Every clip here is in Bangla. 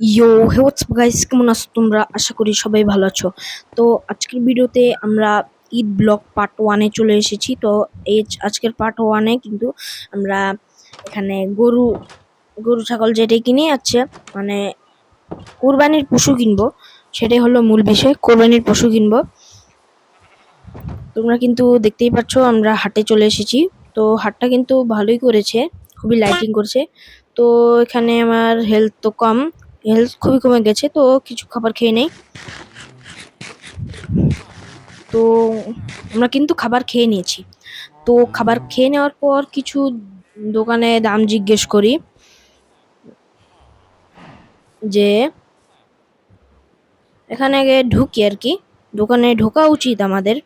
ইয়ো হে গাইস কেমন আছো তোমরা? আশা করি সবাই ভালো আছো। তো আজকের ভিডিওতে আমরা ঈদ ব্লগ পার্ট ওয়ানে চলে এসেছি। তো এই আজকের পার্ট ওয়ানে কিন্তু আমরা এখানে গরু গরু, ছাগল যেটাই কিনে, আছে মানে কোরবানির পশু কিনবো। সেটাই হলো মূল বিষয়, কোরবানির পশু কিনবো। তোমরা কিন্তু দেখতেই পাচ্ছ আমরা হাটে চলে এসেছি। তো হাটটা কিন্তু ভালোই করেছে, খুবই লাইটিং করেছে। তো এখানে আমার হেলথ তো কম হেলথ খুবই কমে গেছে, তো কিছু খাবার খেয়ে নেই। তো আমরা কিন্তু খাবার খেয়ে নিয়েছি। তো খাবার খেয়ে নেওয়ার পর কিছু দোকানে দাম জিজ্ঞেস করি যে, এখানে ঢুকি আর কি, দোকানে ঢোকা উচিত আমাদের।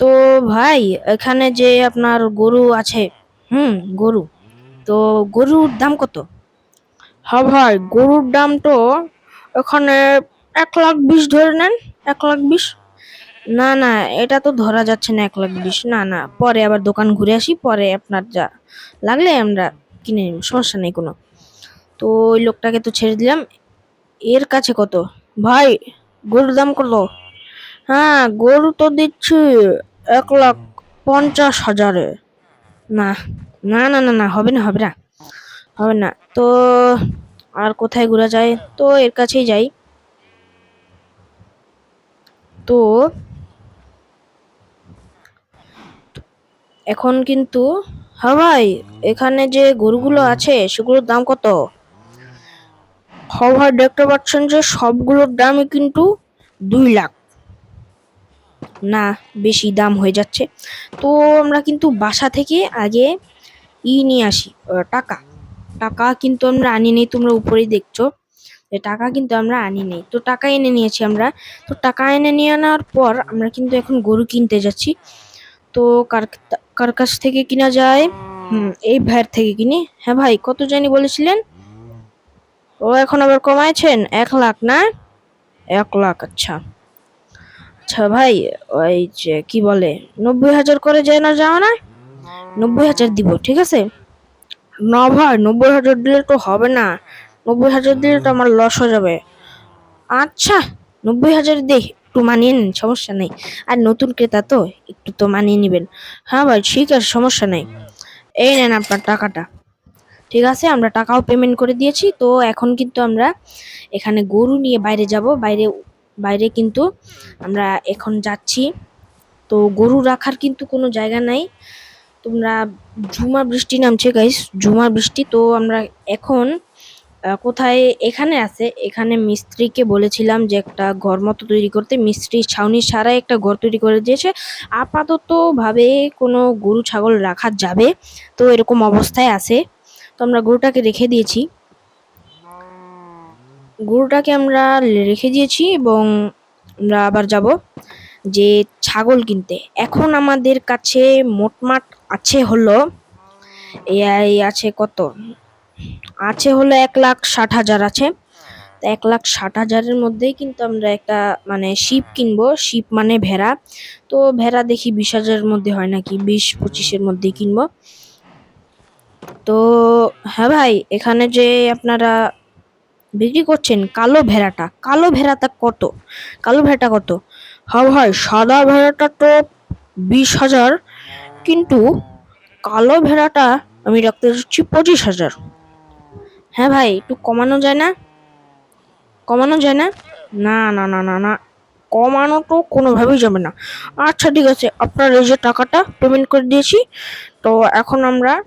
তো ভাই, এখানে যে আপনার গরু আছে, হুম, গরু। তো গরুর দাম কত? হ্যাঁ ভাই গরুর দাম তো এখানে এক লাখ বিশ ধরে নেন এক লাখ বিশ। না না এটা তো ধরা যাচ্ছে না এক লাখ বিশ। না না পরে আবার দোকান ঘুরে আসি পরে আপনার যা লাগলে আমরা কিনে নিব সমস্যা নেই কোনো। তো ওই লোকটাকে তো ছেড়ে দিলাম। এর কাছে কত? ভাই গরুর দাম কত? হ্যাঁ গরু তো দিচ্ছি এক লাখ পঞ্চাশ হাজারে। না না না না না, হবে না হবে না হবে না। তো আর কোথায় ঘোরা যায়? তো এর কাছেই যাই। তো এখন কিন্তু হ্যাঁ ভাই, এখানে যে গরুগুলো আছে, সেগুলোর দাম কত? হ্যাঁ ভাই দেখতে পাচ্ছেন যে সবগুলোর দামই কিন্তু দুই লাখ। না, বেশি দাম হয়ে যাচ্ছে। তো আমরা কিন্তু বাসা থেকে আগে ই নিয়ে আসি টাকা। টাকা কিন্তু আমরা আনি নেই, তোমরা উপরেই দেখছ। টাকা কিন্তু আমরা আনি নেই। তো টাকা এনে নিয়েছি আমরা। তো টাকা এনে নিয়ে আনার পর আমরা কিন্তু এখন গরু কিনতে যাচ্ছি। তো কার কার কাছ থেকে কিনা যায়? হুম, এই ভাইয়ের থেকে কিনি। হ্যাঁ ভাই, কত জানি বলেছিলেন? ও এখন আবার কমাইছেন? এক লাখ না? এক লাখ আচ্ছা। আচ্ছা ভাই, ওই যে কি বলে? নব্বই হাজার করে যায় না যাও না? নব্বই হাজার দিব, ঠিক আছে? না ভাই, নব্বই হাজার দিলে তো হবে না। নব্বই হাজার দিলে তো আমার লস হয়ে যাবে। আচ্ছা নব্বই হাজার দে, একটু মানিয়ে নিন, সমস্যা নেই। আর নতুন ক্রেতা তো, একটু তো মানিয়ে নেবেন। হ্যাঁ ভাই, ঠিক আছে, সমস্যা নেই। এই নেন আপনার টাকাটা। ঠিক আছে, আমরা টাকাও পেমেন্ট করে দিয়েছি। তো এখন কিন্তু আমরা এখানে গরু নিয়ে বাইরে যাব। বাইরে বাইরে কিন্তু আমরা এখন যাচ্ছি। তো গরু রাখার কিন্তু কোনো জায়গা নাই। তোমরা ঝুমা বৃষ্টি নামছে গাইস ঝুমা বৃষ্টি। তো আমরা এখন কোথায়? এখানে আছে। এখানে মিস্ত্রিকে বলেছিলাম যে একটা ঘর মতো তৈরি করতে। মিস্ত্রি ছাউনি ছাড়াই একটা ঘর তৈরি করে দিয়েছে। আপাতত ভাবে কোনো গরু, ছাগল রাখা যাবে। তো এরকম অবস্থায় আছে। তো আমরা গরুটাকে রেখে দিয়েছি। গরুটাকে আমরা রেখে দিয়েছি এবং আমরা আবার যাব যে ছাগল কিনতে। এখন আমাদের কাছে মোটমাট আছে হলো এই আছে কত? আছে হলো এক লাখ ষাট হাজার আছে। তো এক লাখ ষাট হাজারের মধ্যেই কিন্তু আমরা একটা মানে শিপ কিনবো। শিপ মানে ভেড়া। তো ভেড়া দেখি বিশ হাজারের মধ্যে হয় নাকি? বিশ পঁচিশের মধ্যে কিনবো। তো হ্যাঁ ভাই, এখানে যে আপনারা বিক্রি করছেন কালো ভেড়াটা কালো ভেড়াটা কত? কালো ভেড়াটা কত? হ্যাঁ ভাই, সাদা ভেড়াটা তো বিশ হাজার। কিন্তু কালো ভেড়াটা আমি রাখতে চাচ্ছি পঁচিশ হাজার। হ্যাঁ ভাই, একটু কমানো যায় না? কমানো যায় না? না না না না না। কমানো তো কোনোভাবেই যাবে না। আচ্ছা ঠিক আছে, আপনার এই যে টাকাটা পেমেন্ট করে দিয়েছি, তো এখন আমরা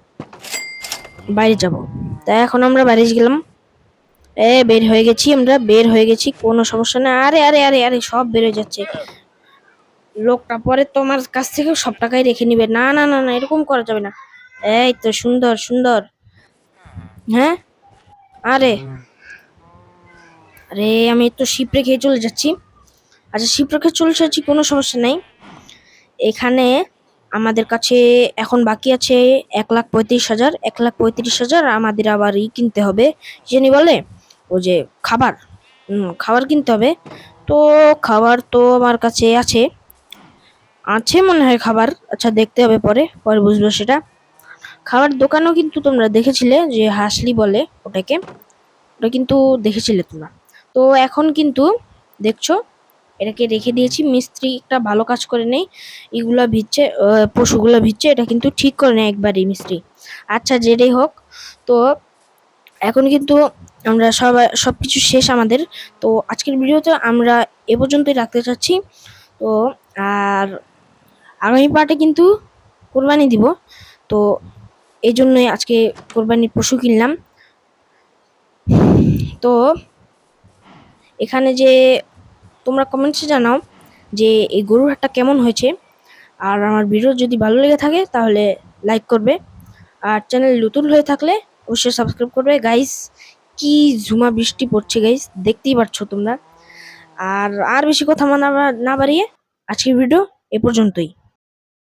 বাইরে যাব। তাই এখন আমরা বাইরে গেলাম। এ, বের হয়ে গেছি আমরা, বের হয়ে গেছি, কোনো সমস্যা না। আরে আরে আরে আরে, সব বের হয়ে যাচ্ছে। লোকটা পরে তোমার কাছ থেকে সব টাকাই রেখে নিবে। না না না না, এরকম করা যাবে না। এই তো সুন্দর সুন্দর। হ্যাঁ? আরে। আরে, আমি তো শিপ রেখে চলে যাচ্ছি। আচ্ছা শিপ রেখে চলে যাচ্ছি, কোনো সমস্যা নেই। এখানে আমাদের কাছে এখন বাকি আছে এক লাখ পঁয়ত্রিশ হাজার। এক লাখ পঁয়ত্রিশ হাজার আমাদের আবার ই কিনতে হবে। জানি বলে? ও যে খাবার। খাবার কিনতে হবে। তো খাবার তো আমার কাছে আছে। আছে মনে হয় খাবার। আচ্ছা দেখতে হবে পরে পরে বুঝব সেটা। খাবার দোকানও কিন্তু তোমরা দেখেছিলে যে হাসলি বলে ওটাকে। ওটা কিন্তু দেখেছিলে তোমরা। তো এখন কিন্তু দেখছ, এটাকে রেখে দিয়েছি। মিস্ত্রি একটা ভালো কাজ করে নেই। এগুলো ভিজছে পশুগুলো ভিজছে, এটা কিন্তু ঠিক করে নেয় একবারই মিস্ত্রি। আচ্ছা যেটাই হোক, তো এখন কিন্তু আমরা সবাই সব কিছু শেষ আমাদের। তো আজকের ভিডিওতে আমরা এ পর্যন্তই রাখতে চাচ্ছি। তো, আর আগামী পার্টে কিন্তু কোরবানি দিব। তো এই জন্যই আজকে কোরবানির পশু কিনলাম। তো এখানে যে তোমরা কমেন্টসে জানাও যে এই গরুর হাটটা কেমন হয়েছে। আর আমার ভিডিও যদি ভালো লেগে থাকে তাহলে লাইক করবে। আর চ্যানেল নতুন হয়ে থাকলে অবশ্যই সাবস্ক্রাইব করবে। গাইস কি ঝুমা বৃষ্টি পড়ছে গাইস দেখতেই পাচ্ছ তোমরা। আর আর বেশি কথা না না বাড়িয়ে আজকের ভিডিও এ পর্যন্তই।